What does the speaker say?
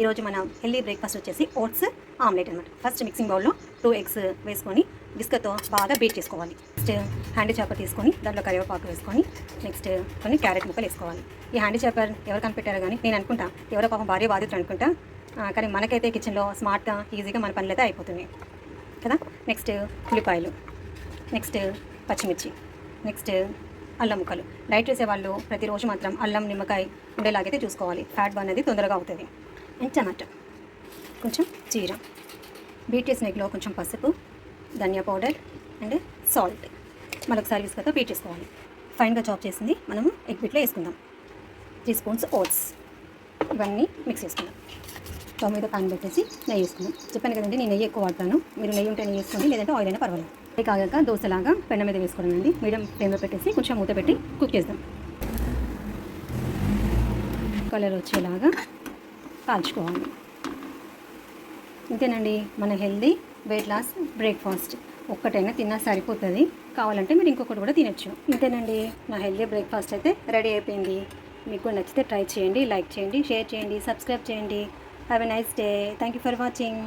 ఈరోజు మన healthy breakfast వచ్చేసి ఓట్స్ ఆమ్లెట్ అనమాట ఫస్ట్ మిక్సింగ్ బౌల్లో టూ ఎగ్స్ వేసుకొని బిస్కత్తో బాగా బీట్ చేసుకోవాలి. నెక్స్ట్ హ్యాండీ చాపర్ తీసుకొని దాంట్లో కరివేపాకు వేసుకొని నెక్స్ట్ కొన్ని క్యారెట్ ముక్కలు వేసుకోవాలి. ఈ హ్యాండీ చాపర్ ఎవరు కనిపెట్టారో కానీ నేను అనుకుంటా ఎవరో పాపం భార్య బాధితులు అనుకుంటా కానీ మనకైతే కిచెన్లో స్మార్ట్గా ఈజీగా మన పనులు అయితే అయిపోతున్నాయి. కదా? నెక్స్ట్ ఉల్లిపాయలు నెక్స్ట్ పచ్చిమిర్చి నెక్స్ట్ అల్లం ముక్కలు. డైట్ చేసేవాళ్ళు ప్రతిరోజు మాత్రం అల్లం నిమ్మకాయ ఉండేలాగైతే చూసుకోవాలి. ఫ్యాట్ బర్న్ అనేది తొందరగా అవుతుంది. అండ్ టమాటా కొంచెం జీరా బీట్ చేసిన ఎగ్లో కొంచెం పసుపు ధనియా పౌడర్ అండ్ సాల్ట్. మరొకసారి విసుకతో బీట్ చేసుకోవాలి ఫైన్గా చాప్ చేసింది. మనము ఎగ్ బిట్లో వేసుకుందాం. త్రీ స్పూన్స్ ఓట్స్ ఇవన్నీ మిక్స్ చేసుకుందాం. స్టవ్ మీద పాన్ పెట్టేసి నెయ్యి వేసుకుందాం. చెప్పాను కదండి నేను నెయ్యి ఎక్కువ వాడతాను. మీరు నెయ్యి ఉంటే నెయ్యి వేసుకోండి లేదంటే ఆయిల్ అయినా పర్వాలేదు. అది కాగాక దోశలాగా పెన్న మీద వేసుకోవడం అండి. మీడియం ఫ్లేమ్లో పెట్టేసి కొంచెం మూత పెట్టి కుక్ చేద్దాం. కలర్ వచ్చేలాగా కాల్చుకోవాలి. ఇంతేనండి మన హెల్దీ వెయిట్ లాస్ బ్రేక్ఫాస్ట్. ఒక్కటైనా తిన్నా సరిపోతుంది. కావాలంటే మీరు ఇంకొకటి కూడా తినొచ్చు. ఇంతేనండి నా హెల్దీ బ్రేక్ఫాస్ట్ అయితే రెడీ అయిపోయింది. మీకు నచ్చితే ట్రై చేయండి లైక్ చేయండి షేర్ చేయండి సబ్స్క్రైబ్ చేయండి. Have a nice day thank you for watching